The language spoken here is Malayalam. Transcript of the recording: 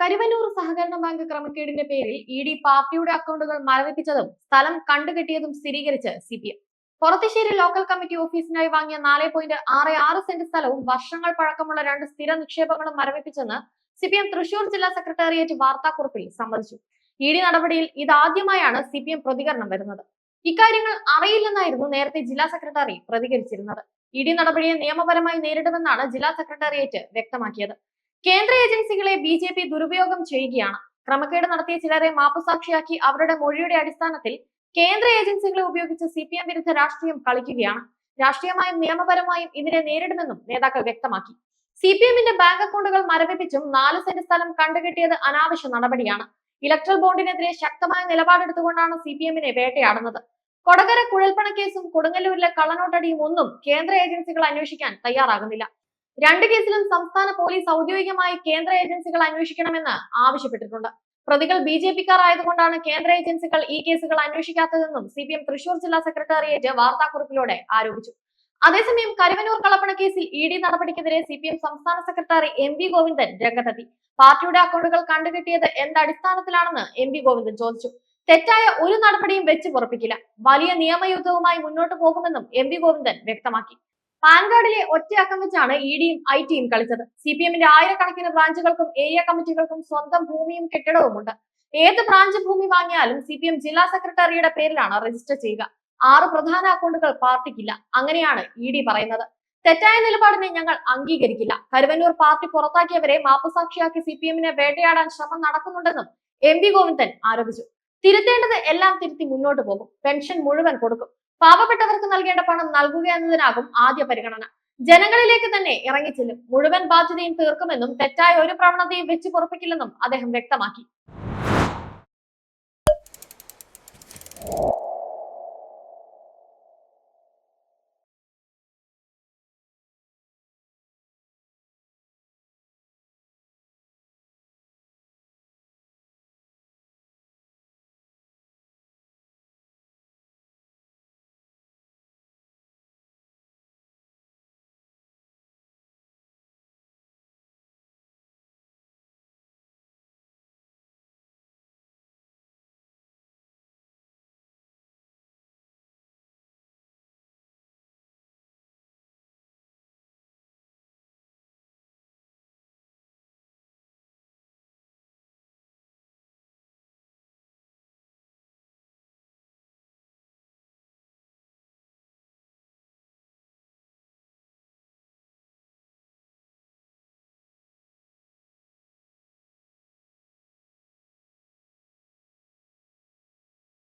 കരുവന്നൂർ സഹകരണ ബാങ്ക് ക്രമക്കേടിന്റെ പേരിൽ ഇ ഡി പാർട്ടിയുടെ അക്കൗണ്ടുകൾ മരവിപ്പിച്ചതും സ്ഥലം കണ്ടുകെട്ടിയതും സ്ഥിരീകരിച്ച് C P M. Purathissery local committee ഓഫീസിനായി വാങ്ങിയ നാല് പോയിന്റ് ആറ് ആറ് സെന്റ് സ്ഥലവും വർഷങ്ങൾ പഴക്കമുള്ള രണ്ട് സ്ഥിര നിക്ഷേപങ്ങളും മരവിപ്പിച്ചെന്ന് സി പി എം തൃശൂർ ജില്ലാ സെക്രട്ടേറിയറ്റ് വാർത്താക്കുറിപ്പിൽ സമ്മതിച്ചു. ഇ ഡി നടപടിയിൽ ഇതാദ്യമായാണ് സി പി എം പ്രതികരണം വരുന്നത്. ഇക്കാര്യങ്ങൾ അറിയില്ലെന്നായിരുന്നു നേരത്തെ ജില്ലാ സെക്രട്ടറി പ്രതികരിച്ചിരുന്നത്. ഇ ഡി നടപടിയെ നിയമപരമായി നേരിടുമെന്നാണ് ജില്ലാ സെക്രട്ടേറിയറ്റ് വ്യക്തമാക്കിയത്. കേന്ദ്ര ഏജൻസികളെ ബി ജെ പി ദുരുപയോഗം ചെയ്യുകയാണ്. ക്രമക്കേട് നടത്തിയ ചിലരെ മാപ്പുസാക്ഷിയാക്കി അവരുടെ മൊഴിയുടെ അടിസ്ഥാനത്തിൽ കേന്ദ്ര ഏജൻസികളെ ഉപയോഗിച്ച് സി പി എം വിരുദ്ധ രാഷ്ട്രീയം കളിക്കുകയാണ്. രാഷ്ട്രീയമായും നിയമപരമായും ഇതിനെ നേരിടുമെന്നും നേതാക്കൾ വ്യക്തമാക്കി. സി പി എമ്മിന്റെ ബാങ്ക് അക്കൗണ്ടുകൾ മരവിപ്പിച്ചും നാല് സെന്റ് സ്ഥലം കണ്ടുകെട്ടിയത് അനാവശ്യ നടപടിയാണ്. ഇലക്ട്രൽ ബോണ്ടിനെതിരെ ശക്തമായ നിലപാടെടുത്തുകൊണ്ടാണ് സി പി എമ്മിനെ വേട്ടയാടുന്നത്. കൊടകര കുഴൽപ്പണ കേസും കൊടുങ്ങല്ലൂരിലെ കള്ളനോട്ടടിയും ഒന്നും കേന്ദ്ര ഏജൻസികൾ അന്വേഷിക്കാൻ തയ്യാറാകുന്നില്ല. രണ്ട് കേസിലും സംസ്ഥാന പോലീസ് ഔദ്യോഗികമായി കേന്ദ്ര ഏജൻസികൾ അന്വേഷിക്കണമെന്ന് ആവശ്യപ്പെട്ടിട്ടുണ്ട്. പ്രതികൾ ബി ജെ പിക്കാർ ആയതുകൊണ്ടാണ് കേന്ദ്ര ഏജൻസികൾ ഈ കേസുകൾ അന്വേഷിക്കാത്തതെന്നും സി പി എം തൃശൂർ ജില്ലാ സെക്രട്ടേറിയറ്റ് വാർത്താക്കുറിപ്പിലൂടെ ആരോപിച്ചു. അതേസമയം കരുവനൂർ കളപ്പണ കേസിൽ ഇ ഡി നടപടിക്കെതിരെ സി പി എം സംസ്ഥാന സെക്രട്ടറി എം വി ഗോവിന്ദൻ രംഗത്തെത്തി. പാർട്ടിയുടെ അക്കൗണ്ടുകൾ കണ്ടുകിട്ടിയത് എന്തടിസ്ഥാനത്തിലാണെന്ന് എം വി ഗോവിന്ദൻ ചോദിച്ചു. തെറ്റായ ഒരു നടപടിയും വെച്ച് പുറപ്പിക്കില്ല. വലിയ നിയമയുദ്ധവുമായി മുന്നോട്ട് പോകുമെന്നും എം വി ഗോവിന്ദൻ വ്യക്തമാക്കി. പാൻ കാർഡിലെ ഒറ്റയക്കം വെച്ചാണ് ഇ ഡിയും ഐ ടിയും കളിച്ചത്. സി പി എമ്മിന്റെ ആയിരക്കണക്കിന് ബ്രാഞ്ചുകൾക്കും ഏരിയ കമ്മിറ്റികൾക്കും സ്വന്തം ഭൂമിയും കെട്ടിടവുമുണ്ട്. ഏത് ബ്രാഞ്ച് ഭൂമി വാങ്ങിയാലും സി പി എം ജില്ലാ സെക്രട്ടറിയുടെ പേരിലാണ് രജിസ്റ്റർ ചെയ്യുക. ആറ് പ്രധാന അക്കൗണ്ടുകൾ പാർട്ടിക്കില്ല. അങ്ങനെയാണ് ഇ ഡി പറയുന്നത്. തെറ്റായ നിലപാടിനെ ഞങ്ങൾ അംഗീകരിക്കില്ല. കരുവന്നൂർ പാർട്ടി പുറത്താക്കിയവരെ മാപ്പുസാക്ഷിയാക്കി സി പി എമ്മിനെ വേട്ടയാടാൻ ശ്രമം നടക്കുന്നുണ്ടെന്നും എം വി ഗോവിന്ദൻ ആരോപിച്ചു. തിരുത്തേണ്ടത് എല്ലാം തിരുത്തി മുന്നോട്ട് പോകും. പെൻഷൻ മുഴുവൻ കൊടുക്കും. പാവപ്പെട്ടവർക്ക് നൽകേണ്ട പണം നൽകുക എന്നതിനാകും ആദ്യ പരിഗണന. ജനങ്ങളിലേക്ക് തന്നെ ഇറങ്ങിച്ചെല്ലും മുഴുവൻ ബാധ്യതയും തീർക്കുമെന്നും തെറ്റായ ഒരു പ്രവണതയും വെച്ച് പുറപ്പിക്കില്ലെന്നും അദ്ദേഹം വ്യക്തമാക്കി.